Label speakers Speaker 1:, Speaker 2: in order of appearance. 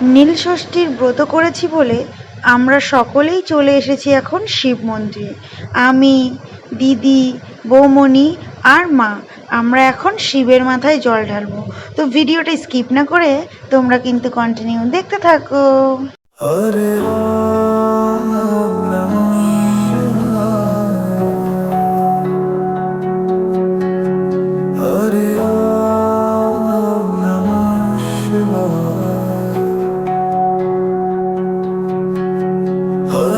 Speaker 1: নীল ষষ্ঠীর ব্রত করেছি বলে আমরা সকলেই চলে এসেছি এখন শিব মন্দিরে। আমি, দিদি, বৌমণি আর মা, আমরা এখন শিবের মাথায় জল ঢালবো। তো ভিডিওটা স্কিপ না করে তোমরা কিন্তু কন্টিনিউ দেখতে থাকো।
Speaker 2: রাম